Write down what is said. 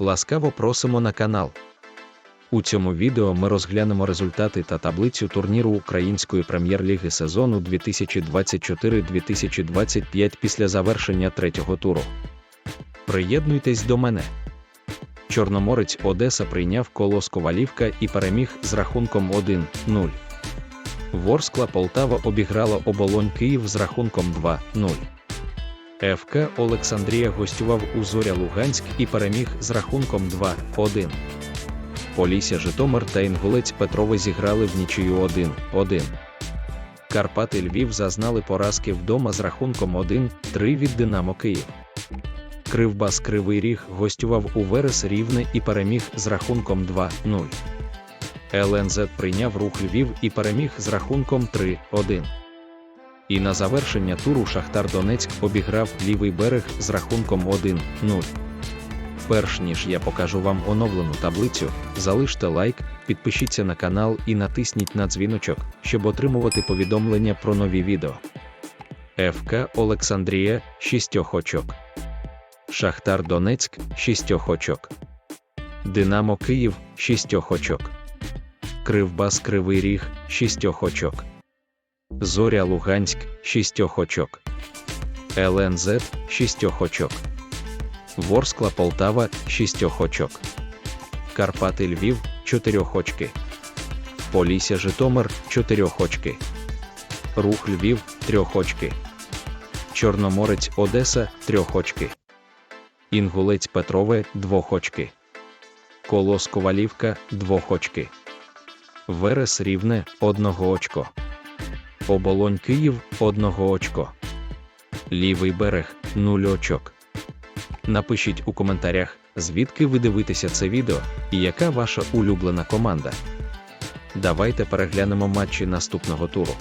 Ласкаво просимо на канал. У цьому відео ми розглянемо результати та таблицю турніру Української прем'єр-ліги сезону 2024-2025 після завершення третього туру. Приєднуйтесь до мене. Чорноморець Одеса прийняв колос Ковалівка і переміг з рахунком 1-0. Ворскла Полтава обіграла оболонь Київ з рахунком 2-0. ФК Олександрія гостював у Зоря Луганськ і переміг з рахунком 2-1. Полісся Житомир та Інгулець Петрове зіграли в нічию 1-1. Карпати Львів зазнали поразки вдома з рахунком 1-3 від Динамо Київ. Кривбас Кривий Ріг гостював у Верес Рівне і переміг з рахунком 2-0. ЛНЗ прийняв рух Львів і переміг з рахунком 3-1. І на завершення туру Шахтар Донецьк обіграв лівий берег з рахунком 1-0. Перш ніж я покажу вам оновлену таблицю, залиште лайк, підпишіться на канал і натисніть на дзвіночок, щоб отримувати повідомлення про нові відео. ФК Олександрія 6 очок. Шахтар Донецьк 6 очок. Динамо Київ 6 очок. Кривбас Кривий Ріг 6 очок. Зоря Луганськ 6 очок. ЛНЗ 6 очок. Ворскла Полтава 6 очок. Карпати Львів 4 очки. Полісся Житомир 4 очки. Рух Львів 3 очки. Чорноморець Одеса 3 очки. Інгулець Петрове 2 очки. Колос Ковалівка 2 очки. Верес Рівне 1 очко. Оболонь Київ 1 очко. Лівий берег 0 очок. Напишіть у коментарях, звідки ви дивитеся це відео і яка ваша улюблена команда. Давайте переглянемо матчі наступного туру.